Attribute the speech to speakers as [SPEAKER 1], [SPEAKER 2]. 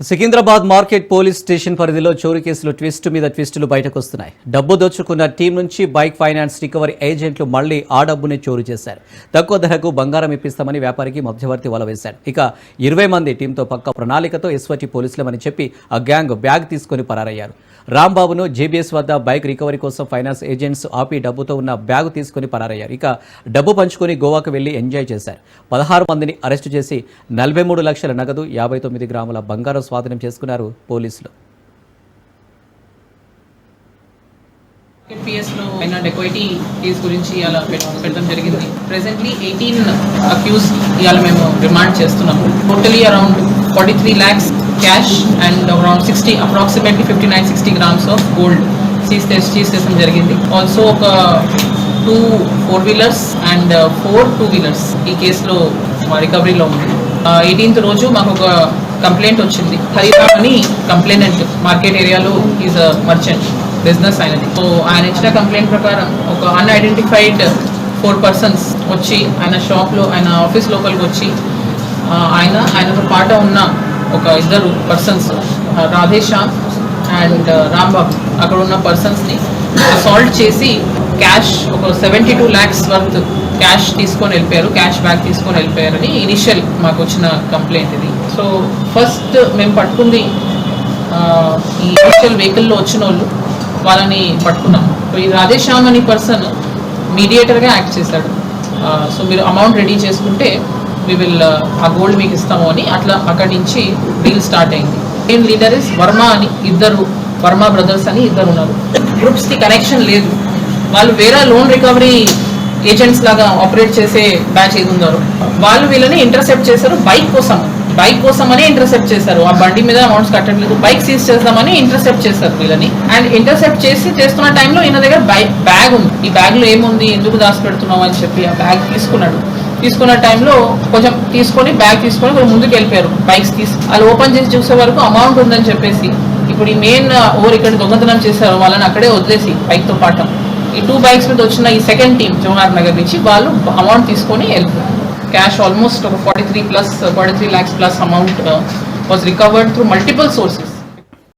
[SPEAKER 1] Secunderabad market police station పరిధిలో చోరీ కేసులు ట్విస్ట్ మీద ట్విస్టులు బయటకు వస్తున్నాయి డబ్బు దోచుకున్న టీం నుంచి బైక్ ఫైనాన్స్ రికవరీ ఏజెంట్లు మళ్ళీ ఆ డబ్బునే చోరీ చేశారు. తక్కువ ధరకు బంగారం ఇప్పిస్తామని వ్యాపారికి మధ్యవర్తి వల వేశారు. ఇక ఇరవై మంది టీంతో పక్క ప్రణాళికతో ఎస్వటి పోలీసులమని చెప్పి ఆ గ్యాంగ్ బ్యాగ్ తీసుకొని పరారయ్యారు. రాంబాబును జేబీఎస్ వద్ద బైక్ రికవరీ కోసం ఫైనాన్స్ ఏజెంట్స్ ఆపి డబ్బుతో ఉన్న బ్యాగు తీసుకొని పరారయ్యారు. ఇక డబ్బు పంచుకొని గోవాకు వెళ్ళి ఎంజాయ్ చేశారు. పదహారు మందిని అరెస్టు చేసి నలభై మూడు లక్షల నగదు యాభై తొమ్మిది గ్రాముల బంగారం స్వాధీనం చేసుకున్నారు పోలీసులు.
[SPEAKER 2] పిఎస్ అయిన డెకోయిటీ కేసు గురించి ఇవాళ పెట్టడం జరిగింది. ప్రెసెంట్లీ ఎయిటీన్ అక్యూస్ ఇవాళ మేము రిమాండ్ చేస్తున్నాం. Totally around forty three lakhs cash and around sixty approximately fifty nine sixty grams of gold seize seize చేసడం జరిగింది. ఆల్సో ఒక two four wheelers and four two wheelers ఈ కేసులో రికవరీలో ఉంది. ఎయిటీన్త్ రోజు మాకు ఒక కంప్లైంట్ వచ్చింది. హరిరామ్ అని కంప్లైనెంట్ మార్కెట్ ఏరియాలో ఈజ్ అ మర్చెంట్ బిజినెస్ ఆయనది. సో ఆయన ఇచ్చిన కంప్లైంట్ ప్రకారం ఒక అన్ఐడెంటిఫైడ్ ఫోర్ పర్సన్స్ వచ్చి ఆయన షాప్లో ఆయన ఆఫీస్ లోపలికి వచ్చి ఆయన ఆయనతో పాట ఉన్న ఒక ఇద్దరు persons Radheshyam and uh, Rambabu. అక్కడ ఉన్న పర్సన్స్ని సాల్ట్ చేసి క్యాష్ ఒక seventy two lakhs worth cash తీసుకొని వెళ్ళిపోయారు క్యాష్ బ్యాక్ తీసుకొని వెళ్ళిపోయారని ఇనిషియల్ మాకు వచ్చిన కంప్లైంట్ ఇది. సో ఫస్ట్ మేము పట్టుకుంది ఈ ఇనిషియల్ వెహికల్లో వచ్చిన వాళ్ళు వాళ్ళని పట్టుకున్నాం. ఈ రాధేశ్యామ్ అనే పర్సన్ మీడియేటర్గా యాక్ట్ చేశాడు. సో మీరు అమౌంట్ రెడీ చేసుకుంటే వి విల్ uh, ఆ గోల్డ్ మీకు ఇస్తాము అని అట్లా అక్కడి నుంచి డీల్ స్టార్ట్ అయింది. మెయిన్ లీడర్ ఇస్ వర్మ అని ఇద్దరు వర్మ బ్రదర్స్ అని ఇద్దరు ఉన్నారు. గ్రూప్స్కి కనెక్షన్ లేదు. వాళ్ళు వేరే లోన్ రికవరీ ఏజెంట్స్ లాగా ఆపరేట్ చేసే బ్యాచ్ ఏది ఉన్నారు వాళ్ళు వీళ్ళని ఇంటర్సెప్ట్ చేశారు బైక్ కోసం. బైక్ కోసం అని ఇంటర్సెప్ట్ చేశారు. ఆ బండి మీద అమౌంట్స్ కట్టట్లేదు. బైక్ సీజ్ చేద్దామని ఇంటర్సెప్ట్ చేశారు వీళ్ళని. అండ్ ఇంటర్సెప్ట్ చేసి చేస్తున్న టైంలో ఈయన దగ్గర బైక్ బ్యాగ్ ఉంది. ఈ బ్యాగ్లో ఏముంది? ఎందుకు దాచిపెడుతున్నావు అని చెప్పి ఆ బ్యాగ్ తీసుకున్నాడు. తీసుకున్న టైంలో కొంచెం తీసుకొని బ్యాగ్ తీసుకొని కొంచెం ముందుకు వెళ్ళిపోయారు. బైక్స్ తీసి. వాళ్ళు ఓపెన్ చేసి చూసే వరకు అమౌంట్ ఉందని చెప్పేసి ఇప్పుడు ఈ మెయిన్ ఓవర్ ఇక్కడ దొంగతనం చేశారు వాళ్ళని అక్కడే వదిలేసి బైక్తో పాటు. ఈ టూ బైక్స్ మీద వచ్చిన ఈ సెకండ్ టీం జవహర్ నగర్ నుంచి వాళ్ళు అమౌంట్ తీసుకొని వెళ్ళిపోయారు. క్యాష్ ఆల్మోస్ట్ ఒక forty three plus forty three lakhs plus amount was recovered through multiple sources